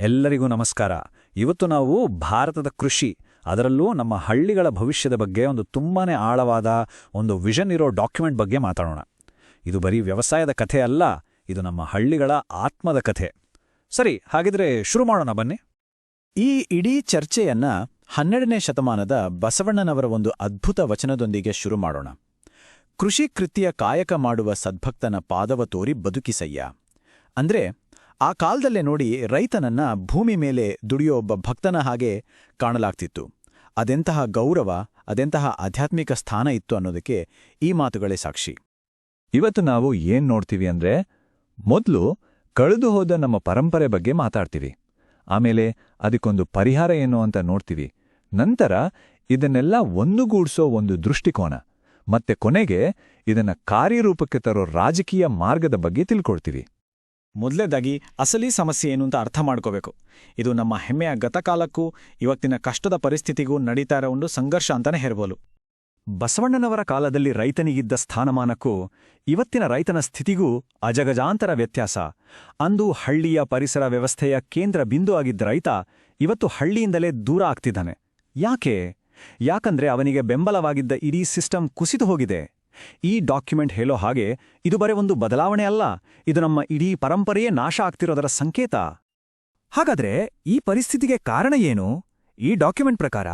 ಎಲ್ಲರಿಗೂ ನಮಸ್ಕಾರ. ಇವತ್ತು ನಾವು ಭಾರತದ ಕೃಷಿ, ಅದರಲ್ಲೂ ನಮ್ಮ ಹಳ್ಳಿಗಳ ಭವಿಷ್ಯದ ಬಗ್ಗೆ ಒಂದು ತುಂಬಾನೇ ಆಳವಾದ ಒಂದು ವಿಷನ್ ಇರೋ ಡಾಕ್ಯುಮೆಂಟ್ ಬಗ್ಗೆ ಮಾತಾಡೋಣ. ಇದು ಬರೀ ವ್ಯವಸಾಯದ ಕಥೆ ಅಲ್ಲ, ಇದು ನಮ್ಮ ಹಳ್ಳಿಗಳ ಆತ್ಮದ ಕಥೆ. ಸರಿ, ಹಾಗಿದ್ರೆ ಶುರು ಮಾಡೋಣ ಬನ್ನಿ. ಈ ಇಡೀ ಚರ್ಚೆಯನ್ನ ಹನ್ನೆರಡನೇ ಶತಮಾನದ ಬಸವಣ್ಣನವರ ಒಂದು ಅದ್ಭುತ ವಚನದೊಂದಿಗೆ ಶುರು ಮಾಡೋಣ. ಕೃಷಿ ಕೃತ್ಯ ಕಾಯಕ ಮಾಡುವ ಸದ್ಭಕ್ತನ ಪಾದವ ತೋರಿ ಬದುಕಿಸಯ್ಯ ಅಂದ್ರೆ ಆ ಕಾಲದಲ್ಲೇ ನೋಡಿ ರೈತನನ್ನ ಭೂಮಿ ಮೇಲೆ ದುಡಿಯೋ ಒಬ್ಬ ಭಕ್ತನ ಹಾಗೆ ಕಾಣಲಾಗ್ತಿತ್ತು. ಅದೆಂತಹ ಗೌರವ, ಅದೆಂತಹ ಆಧ್ಯಾತ್ಮಿಕ ಸ್ಥಾನ ಇತ್ತು ಅನ್ನೋದಕ್ಕೆ ಈ ಮಾತುಗಳೇ ಸಾಕ್ಷಿ. ಇವತ್ತು ನಾವು ಏನ್ ನೋಡ್ತೀವಿ ಅಂದ್ರೆ, ಮೊದಲು ಕಳೆದು ನಮ್ಮ ಪರಂಪರೆ ಬಗ್ಗೆ ಮಾತಾಡ್ತೀವಿ. ಆಮೇಲೆ ಅದಕ್ಕೊಂದು ಪರಿಹಾರ ಏನು ಅಂತ ನೋಡ್ತೀವಿ. ನಂತರ ಇದನ್ನೆಲ್ಲ ಒಂದುಗೂಡಿಸೋ ಒಂದು ದೃಷ್ಟಿಕೋನ. ಮತ್ತೆ ಕೊನೆಗೆ ಇದನ್ನ ಕಾರ್ಯರೂಪಕ್ಕೆ ತರೋ ರಾಜಕೀಯ ಮಾರ್ಗದ ಬಗ್ಗೆ ತಿಳ್ಕೊಳ್ತೀವಿ. ಮೊದಲೇದಾಗಿ ಅಸಲಿ ಸಮಸ್ಯೆ ಏನು ಅಂತ ಅರ್ಥ ಮಾಡ್ಕೋಬೇಕು. ಇದು ನಮ್ಮ ಹೆಮ್ಮೆಯ ಗತಕಾಲಕ್ಕೂ, ಇವತ್ತಿನ ಕಷ್ಟದ ಪರಿಸ್ಥಿತಿಗೂ ನಡೀತಾ ಇರೋ ಒಂದು ಸಂಘರ್ಷ ಅಂತಾನೆ ಹೇರ್ಬೋದು ಬಸವಣ್ಣನವರ ಕಾಲದಲ್ಲಿ ರೈತನಿಗಿದ್ದ ಸ್ಥಾನಮಾನಕ್ಕೂ, ಇವತ್ತಿನ ರೈತನ ಸ್ಥಿತಿಗೂ ಅಜಗಜಾಂತರ ವ್ಯತ್ಯಾಸ. ಅಂದು ಹಳ್ಳಿಯ ಪರಿಸರ ವ್ಯವಸ್ಥೆಯ ಕೇಂದ್ರ ಬಿಂದು ಆಗಿದ್ದ ರೈತ ಇವತ್ತು ಹಳ್ಳಿಯಿಂದಲೇ ದೂರ ಆಗ್ತಿದ್ದಾನೆ. ಯಾಕೆ? ಯಾಕಂದ್ರೆ ಅವನಿಗೆ ಬೆಂಬಲವಾಗಿದ್ದ ಇಡೀ ಸಿಸ್ಟಮ್ ಕುಸಿದು ಹೋಗಿದೆ. ಈ ಡಾಕ್ಯುಮೆಂಟ್ ಹೇಳೋ ಹಾಗೆ ಇದು ಬರೀ ಒಂದು ಬದಲಾವಣೆ ಅಲ್ಲ. ಇದು ನಮ್ಮ ಇಡೀ ಪರಂಪರೆಯೇ ನಾಶ ಆಗ್ತಿರೋದರ ಸಂಕೇತ. ಹಾಗಾದ್ರೆ ಈ ಪರಿಸ್ಥಿತಿಗೆ ಕಾರಣ ಏನು? ಈ ಡಾಕ್ಯುಮೆಂಟ್ ಪ್ರಕಾರ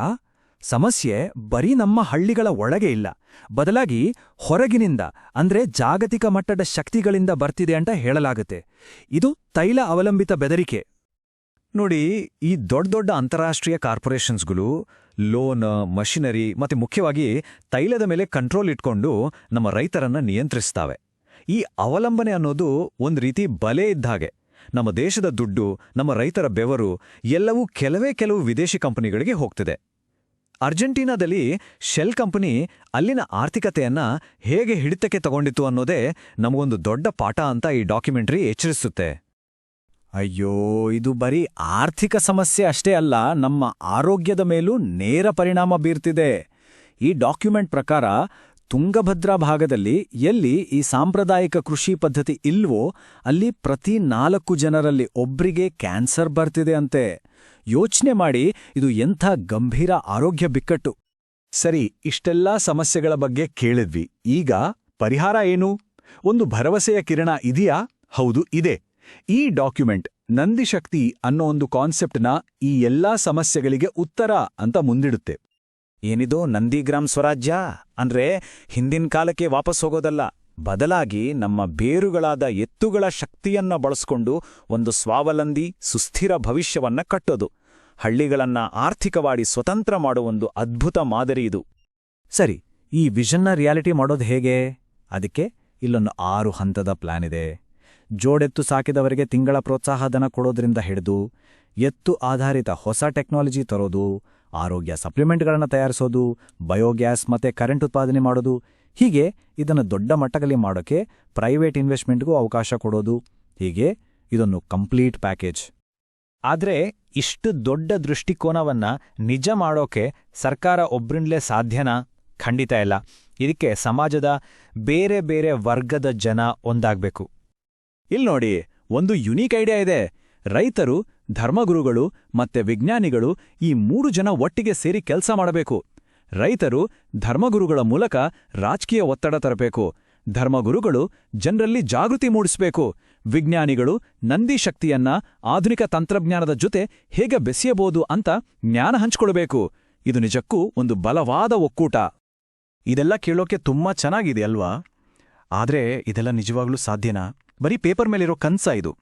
ಸಮಸ್ಯೆ ಬರೀ ನಮ್ಮ ಹಳ್ಳಿಗಳ ಒಳಗೆ ಇಲ್ಲ. ಬದಲಾಗಿ ಹೊರಗಿನಿಂದ, ಅಂದ್ರೆ ಜಾಗತಿಕ ಮಟ್ಟದ ಶಕ್ತಿಗಳಿಂದ ಬರ್ತಿದೆ ಅಂತ ಹೇಳಲಾಗುತ್ತೆ. ಇದು ತೈಲ ಅವಲಂಬಿತ ಬೆದರಿಕೆ. ನೋಡಿ, ಈ ದೊಡ್ಡ ದೊಡ್ಡ ಅಂತಾರಾಷ್ಟ್ರೀಯ ಕಾರ್ಪೊರೇಷನ್ಸ್ಗಳು, ಲೋನ್, ಮಷಿನರಿ ಮತ್ತೆ ಮುಖ್ಯವಾಗಿ ತೈಲದ ಮೇಲೆ ಕಂಟ್ರೋಲ್ ಇಟ್ಕೊಂಡು ನಮ್ಮ ರೈತರನ್ನ ನಿಯಂತ್ರಿಸ್ತಾವೆ. ಈ ಅವಲಂಬನೆ ಅನ್ನೋದು ಒಂದು ರೀತಿ ಬಲೆ ಇದ್ದ ಹಾಗೆ. ನಮ್ಮ ದೇಶದ ದುಡ್ಡು, ನಮ್ಮ ರೈತರ ಬೆವರು ಎಲ್ಲವೂ ಕೆಲವೇ ಕೆಲವು ವಿದೇಶಿ ಕಂಪನಿಗಳಿಗೆ ಹೋಗ್ತಿದೆ. ಅರ್ಜೆಂಟೀನಾದಲ್ಲಿ ಶೆಲ್ ಕಂಪನಿ ಅಲ್ಲಿನ ಆರ್ಥಿಕತೆಯನ್ನ ಹೇಗೆ ಹಿಡಿತಕ್ಕೆ ತಗೊಂಡಿತು ಅನ್ನೋದೇ ನಮಗೊಂದು ದೊಡ್ಡ ಪಾಠ ಅಂತ ಈ ಡಾಕ್ಯುಮೆಂಟ್ರಿ ಎಚ್ಚರಿಸುತ್ತೆ. ಅಯ್ಯೋ, ಇದು ಬರೀ ಆರ್ಥಿಕ ಸಮಸ್ಯೆ ಅಷ್ಟೇ ಅಲ್ಲ, ನಮ್ಮ ಆರೋಗ್ಯದ ಮೇಲೂ ನೇರ ಪರಿಣಾಮ ಬೀರ್ತಿದೆ. ಈ ಡಾಕ್ಯುಮೆಂಟ್ ಪ್ರಕಾರ ತುಂಗಭದ್ರಾ ಭಾಗದಲ್ಲಿ ಎಲ್ಲಿ ಈ ಸಾಂಪ್ರದಾಯಿಕ ಕೃಷಿ ಪದ್ಧತಿ ಇಲ್ವೋ, ಅಲ್ಲಿ ಪ್ರತಿ ನಾಲ್ಕು ಜನರಲ್ಲಿ ಒಬ್ರಿಗೆ ಕ್ಯಾನ್ಸರ್ ಬರ್ತಿದೆ ಅಂತೆ. ಯೋಚನೆ ಮಾಡಿ, ಇದು ಎಂಥ ಗಂಭೀರ ಆರೋಗ್ಯ ಬಿಕ್ಕಟ್ಟು. ಸರಿ, ಇಷ್ಟೆಲ್ಲಾ ಸಮಸ್ಯೆಗಳ ಬಗ್ಗೆ ಕೇಳಿದ್ವಿ. ಈಗ ಪರಿಹಾರ ಏನು? ಒಂದು ಭರವಸೆಯ ಕಿರಣ ಇದೆಯಾ? ಹೌದು, ಇದೆ. ಈ ಡಾಕ್ಯುಮೆಂಟ್ ನಂದಿಶಕ್ತಿ ಅನ್ನೋ ಒಂದು ಕಾನ್ಸೆಪ್ಟ್ನ ಈ ಎಲ್ಲಾ ಸಮಸ್ಯೆಗಳಿಗೆ ಉತ್ತರ ಅಂತ ಮುಂದಿಡುತ್ತೆ. ಏನಿದು ನಂದಿಗ್ರಾಮ್ ಸ್ವರಾಜ್ಯ? ಅಂದ್ರೆ ಹಿಂದಿನ ಕಾಲಕ್ಕೆ ವಾಪಸ್ ಹೋಗೋದಲ್ಲ. ಬದಲಾಗಿ ನಮ್ಮ ಬೇರುಗಳಾದ ಎತ್ತುಗಳ ಶಕ್ತಿಯನ್ನ ಬಳಸ್ಕೊಂಡು ಒಂದು ಸ್ವಾವಲಂಬಿ, ಸುಸ್ಥಿರ ಭವಿಷ್ಯವನ್ನ ಕಟ್ಟೋದು. ಹಳ್ಳಿಗಳನ್ನ ಆರ್ಥಿಕವಾಗಿ ಸ್ವತಂತ್ರ ಮಾಡೋ ಒಂದು ಅದ್ಭುತ ಮಾದರಿ ಇದು. ಸರಿ, ಈ ವಿಷನ್ನ ರಿಯಾಲಿಟಿ ಮಾಡೋದು ಹೇಗೆ? ಅದಕ್ಕೆ ಇಲ್ಲೊಂದು ಆರು ಹಂತದ ಪ್ಲಾನ್ ಇದೆ. ಜೋಡೆತ್ತು ಸಾಕಿದವರಿಗೆ ತಿಂಗಳ ಪ್ರೋತ್ಸಾಹಧನ ಕೊಡೋದ್ರಿಂದ ಹಿಡಿದು, ಎತ್ತು ಆಧಾರಿತ ಹೊಸ ಟೆಕ್ನಾಲಜಿ ತರೋದು, ಆರೋಗ್ಯ ಸಪ್ಲಿಮೆಂಟ್ಗಳನ್ನು ತಯಾರಿಸೋದು, ಬಯೋಗ್ಯಾಸ್ ಮತ್ತೆ ಕರೆಂಟ್ ಉತ್ಪಾದನೆ ಮಾಡೋದು, ಹೀಗೆ ಇದನ್ನು ದೊಡ್ಡ ಮಟ್ಟದಲ್ಲಿ ಮಾಡೋಕೆ ಪ್ರೈವೇಟ್ ಇನ್ವೆಸ್ಟ್ಮೆಂಟ್ಗೂ ಅವಕಾಶ ಕೊಡೋದು. ಹೀಗೆ ಇದೊಂದು ಕಂಪ್ಲೀಟ್ ಪ್ಯಾಕೇಜ್. ಆದ್ರೆ ಇಷ್ಟು ದೊಡ್ಡ ದೃಷ್ಟಿಕೋನವನ್ನ ನಿಜ ಮಾಡೋಕೆ ಸರ್ಕಾರ ಒಬ್ರಿಂದಲೇ ಸಾಧ್ಯನಾ? ಖಂಡಿತ ಇಲ್ಲ. ಇದಕ್ಕೆ ಸಮಾಜದ ಬೇರೆ ಬೇರೆ ವರ್ಗದ ಜನ ಒಂದಾಗ್ಬೇಕು. ಇಲ್ ನೋಡಿ, ಒಂದು ಯುನೀಕ್ ಐಡಿಯಾ ಇದೆ. ರೈತರು, ಧರ್ಮಗುರುಗಳು ಮತ್ತೆ ವಿಜ್ಞಾನಿಗಳು ಈ ಮೂರು ಜನ ಒಟ್ಟಿಗೆ ಸೇರಿ ಕೆಲಸ ಮಾಡಬೇಕು. ರೈತರು ಧರ್ಮಗುರುಗಳ ಮೂಲಕ ರಾಜಕೀಯ ಒತ್ತಡ ತರಬೇಕು. ಧರ್ಮಗುರುಗಳು ಜನರಲ್ಲಿ ಜಾಗೃತಿ ಮೂಡಿಸಬೇಕು. ವಿಜ್ಞಾನಿಗಳು ನಂದಿ ಶಕ್ತಿಯನ್ನ ಆಧುನಿಕ ತಂತ್ರಜ್ಞಾನದ ಜೊತೆ ಹೇಗೆ ಬೆಸೆಯಬಹುದು ಅಂತ ಜ್ಞಾನ ಹಂಚ್ಕೊಳ್ಬೇಕು. ಇದು ನಿಜಕ್ಕೂ ಒಂದು ಬಲವಾದ ಒಕ್ಕೂಟ. ಇದೆಲ್ಲ ಕೇಳೋಕೆ ತುಂಬಾ ಚೆನ್ನಾಗಿದೆ ಅಲ್ವಾ? ಆದ್ರೆ ಇದೆಲ್ಲ ನಿಜವಾಗ್ಲೂ ಸಾಧ್ಯನಾ? ಬರೀ ಪೇಪರ್ ಮೇಲಿರೋ ಕನ್ಸ ಇದು.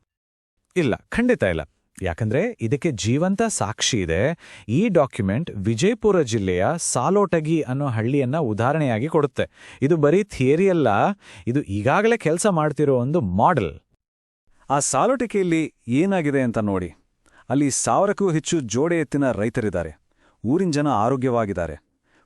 ಇಲ್ಲ, ಖಂಡಿತ ಇಲ್ಲ. ಯಾಕಂದ್ರೆ ಇದಕ್ಕೆ ಜೀವಂತ ಸಾಕ್ಷಿ ಇದೆ. ಈ ಡಾಕ್ಯುಮೆಂಟ್ ವಿಜಯಪುರ ಜಿಲ್ಲೆಯ ಸಾಲೋಟಗಿ ಅನ್ನೋ ಹಳ್ಳಿಯನ್ನ ಉದಾಹರಣೆಯಾಗಿ ಕೊಡುತ್ತೆ. ಇದು ಬರೀ ಥಿಯರಿಯಲ್ಲ ಇದು ಈಗಾಗಲೇ ಕೆಲಸ ಮಾಡ್ತಿರೋ ಒಂದು ಮಾಡೆಲ್. ಆ ಸಾಲೋಟಿಕೆಯಲ್ಲಿ ಏನಾಗಿದೆ ಅಂತ ನೋಡಿ. ಅಲ್ಲಿ ಸಾವಿರಕ್ಕೂ ಹೆಚ್ಚು ಜೋಡೆ ಎತ್ತಿನ ರೈತರಿದ್ದಾರೆ. ಊರಿನ ಜನ ಆರೋಗ್ಯವಾಗಿದ್ದಾರೆ.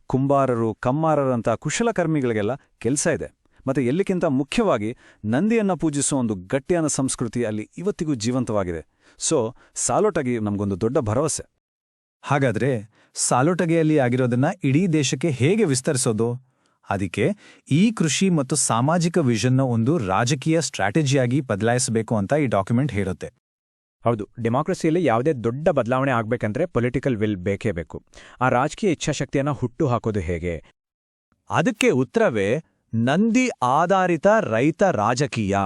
ಕುಂಬಾರರು ಕಮ್ಮಾರರಂಥ ಕುಶಲಕರ್ಮಿಗಳಿಗೆಲ್ಲ ಕೆಲಸ ಇದೆ. ಮತ್ತೆ ಎಲ್ಲಿಕ್ಕಿಂತ ಮುಖ್ಯವಾಗಿ ನಂದಿಯನ್ನು ಪೂಜಿಸುವ ಒಂದು ಗಟ್ಟಿಯಾದ ಸಂಸ್ಕೃತಿ ಅಲ್ಲಿ ಇವತ್ತಿಗೂ ಜೀವಂತವಾಗಿದೆ. ಸೊ ಸಾಲೋಟಗಿ ನಮಗೊಂದು ದೊಡ್ಡ ಭರವಸೆ. ಹಾಗಾದ್ರೆ ಸಾಲೋಟಗೆಯಲ್ಲಿ ಆಗಿರೋದನ್ನ ಇಡೀ ದೇಶಕ್ಕೆ ಹೇಗೆ ವಿಸ್ತರಿಸೋದು? ಅದಕ್ಕೆ ಈ ಕೃಷಿ ಮತ್ತು ಸಾಮಾಜಿಕ ವಿಷನ್ನ ಒಂದು ರಾಜಕೀಯ ಸ್ಟ್ರಾಟಜಿಯಾಗಿ ಬದಲಾಯಿಸಬೇಕು ಅಂತ ಈ ಡಾಕ್ಯುಮೆಂಟ್ ಹೇಳುತ್ತೆ. ಹೌದು, ಡೆಮಾಕ್ರಸಿಯಲ್ಲಿ ಯಾವುದೇ ದೊಡ್ಡ ಬದಲಾವಣೆ ಆಗಬೇಕಂದ್ರೆ ಪೊಲಿಟಿಕಲ್ ವಿಲ್ ಬೇಕೇ ಬೇಕು. ಆ ರಾಜಕೀಯ ಇಚ್ಛಾಶಕ್ತಿಯನ್ನು ಹುಟ್ಟು ಹಾಕೋದು ಹೇಗೆ? ಅದಕ್ಕೆ ಉತ್ತರವೇ ನಂದಿ ಆಧಾರಿತ ರೈತ ರಾಜಕೀಯ.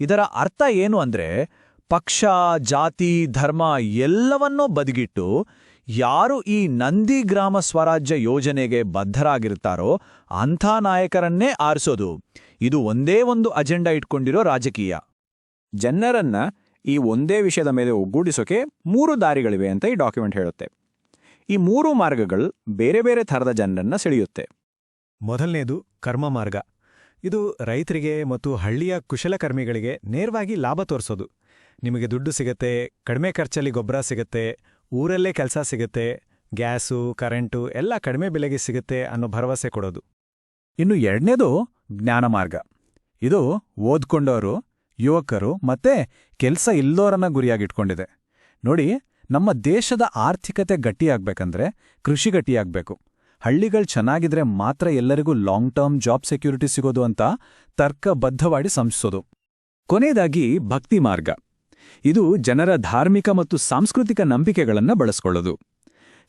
ಇದರ ಅರ್ಥ ಏನು ಅಂದ್ರೆ, ಪಕ್ಷ, ಜಾತಿ, ಧರ್ಮ ಎಲ್ಲವನ್ನೂ ಬದಿಗಿಟ್ಟು ಯಾರು ಈ ನಂದಿ ಗ್ರಾಮ ಸ್ವರಾಜ್ಯ ಯೋಜನೆಗೆ ಬದ್ಧರಾಗಿರ್ತಾರೋ ಅಂಥ ನಾಯಕರನ್ನೇ ಆರಿಸೋದು. ಇದು ಒಂದೇ ಒಂದು ಅಜೆಂಡಾ ಇಟ್ಕೊಂಡಿರೋ ರಾಜಕೀಯ. ಜನರನ್ನ ಈ ಒಂದೇ ವಿಷಯದ ಮೇಲೆ ಒಗ್ಗೂಡಿಸೋಕೆ ಮೂರು ದಾರಿಗಳಿವೆ ಅಂತ ಈ ಡಾಕ್ಯುಮೆಂಟ್ ಹೇಳುತ್ತೆ. ಈ ಮೂರು ಮಾರ್ಗಗಳು ಬೇರೆ ಬೇರೆ ಥರದ ಜನರನ್ನ ಸೆಳೆಯುತ್ತೆ. ಮೊದಲನೇದು ಕರ್ಮ ಮಾರ್ಗ ಇದು ರೈತರಿಗೆ ಮತ್ತು ಹಳ್ಳಿಯ ಕುಶಲಕರ್ಮಿಗಳಿಗೆ ನೇರವಾಗಿ ಲಾಭ ತೋರಿಸೋದು. ನಿಮಗೆ ದುಡ್ಡು ಸಿಗತ್ತೆ, ಕಡಿಮೆ ಖರ್ಚಲ್ಲಿ ಗೊಬ್ಬರ ಸಿಗತ್ತೆ, ಊರಲ್ಲೇ ಕೆಲಸ ಸಿಗತ್ತೆ, ಗ್ಯಾಸು, ಕರೆಂಟು ಎಲ್ಲ ಕಡಿಮೆ ಬೆಲೆಗೆ ಸಿಗತ್ತೆ ಅನ್ನೋ ಭರವಸೆ ಕೊಡೋದು. ಇನ್ನು ಎರಡನೇದು ಜ್ಞಾನ ಮಾರ್ಗ ಇದು ಓದ್ಕೊಂಡವರು ಯುವಕರು ಮತ್ತೆ ಕೆಲಸ ಇಲ್ಲದೋರನ್ನ ಗುರಿಯಾಗಿಟ್ಕೊಂಡಿದೆ. ನೋಡಿ, ನಮ್ಮ ದೇಶದ ಆರ್ಥಿಕತೆ ಗಟ್ಟಿಯಾಗಬೇಕಂದ್ರೆ ಕೃಷಿ ಗಟ್ಟಿಯಾಗ್ಬೇಕು. ಹಳ್ಳಿಗಳು ಚೆನ್ನಾಗಿದ್ರೆ ಮಾತ್ರ ಎಲ್ಲರಿಗೂ ಲಾಂಗ್ ಟರ್ಮ್ ಜಾಬ್ ಸೆಕ್ಯೂರಿಟಿ ಸಿಗೋದು ಅಂತ ತರ್ಕಬದ್ಧವಾಗಿ ಸಂಸ್ಥಿಸೋದು ಕೊನೆಯದಾಗಿ ಭಕ್ತಿ ಮಾರ್ಗ. ಇದು ಜನರ ಧಾರ್ಮಿಕ ಮತ್ತು ಸಾಂಸ್ಕೃತಿಕ ನಂಬಿಕೆಗಳನ್ನು ಬಳಸ್ಕೊಳ್ಳೋದು.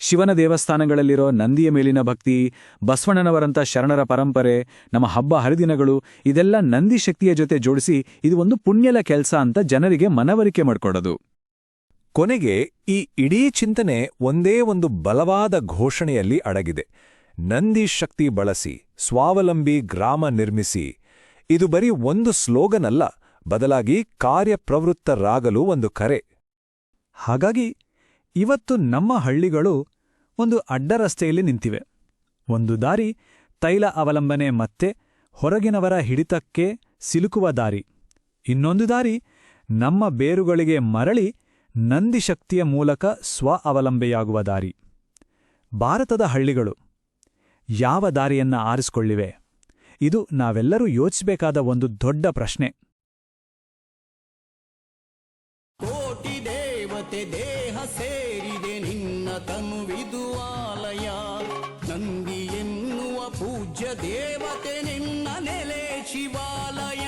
ಶಿವನ ದೇವಸ್ಥಾನಗಳಲ್ಲಿರೋ ನಂದಿಯ ಮೇಲಿನ ಭಕ್ತಿ ಬಸವಣ್ಣನವರಂಥ ಶರಣರ ಪರಂಪರೆ, ನಮ್ಮ ಹಬ್ಬ ಹರಿದಿನಗಳು, ಇದೆಲ್ಲ ನಂದಿ ಶಕ್ತಿಯ ಜೊತೆ ಜೋಡಿಸಿ ಇದು ಒಂದು ಪುಣ್ಯಲ ಕೆಲಸ ಅಂತ ಜನರಿಗೆ ಮನವರಿಕೆ ಮಾಡ್ಕೊಡೋದು. ಕೊನೆಗೆ ಈ ಇಡೀ ಚಿಂತನೆ ಒಂದೇ ಒಂದು ಬಲವಾದ ಘೋಷಣೆಯಲ್ಲಿ ಅಡಗಿದೆ. ನಂದಿ ಶಕ್ತಿ ಬಳಸಿ, ಸ್ವಾವಲಂಬಿ ಗ್ರಾಮ ನಿರ್ಮಿಸಿ. ಇದು ಬರೀ ಒಂದು ಸ್ಲೋಗನ್ ಅಲ್ಲ ಬದಲಾಗಿ ಕಾರ್ಯಪ್ರವೃತ್ತರಾಗಲು ಒಂದು ಕರೆ. ಹಾಗಾಗಿ, ಇವತ್ತು ನಮ್ಮ ಹಳ್ಳಿಗಳು ಒಂದು ಅಡ್ಡರಸ್ತೆಯಲ್ಲಿ ನಿಂತಿವೆ. ಒಂದು ದಾರಿ ತೈಲ ಅವಲಂಬನೆ ಮತ್ತೆ ಹೊರಗಿನವರ ಹಿಡಿತಕ್ಕೆ ಸಿಲುಕುವ ದಾರಿ. ಇನ್ನೊಂದು ದಾರಿ ನಮ್ಮ ಬೇರುಗಳಿಗೆ ಮರಳಿ ನಂದಿಶಕ್ತಿಯ ಮೂಲಕ ಸ್ವ ಅವಲಂಬೆಯಾಗುವ ದಾರಿ. ಭಾರತದ ಹಳ್ಳಿಗಳು ಯಾವ ದಾರಿಯನ್ನ ಆರಿಸಿಕೊಳ್ಳಿವೆ? ಇದು ನಾವೆಲ್ಲರೂ ಯೋಚಿಸಬೇಕಾದ ಒಂದು ದೊಡ್ಡ ಪ್ರಶ್ನೆ. ಕೋಟಿ ದೇವತೆ, ದೇಹ ಸೇರಿದೆ ನಿನ್ನ ನಂದಿ ಎನ್ನುವ ಪೂಜ್ಯ ದೇವತೆ ನಿನ್ನ ನೆಲೆ ಶಿವಾಲಯ.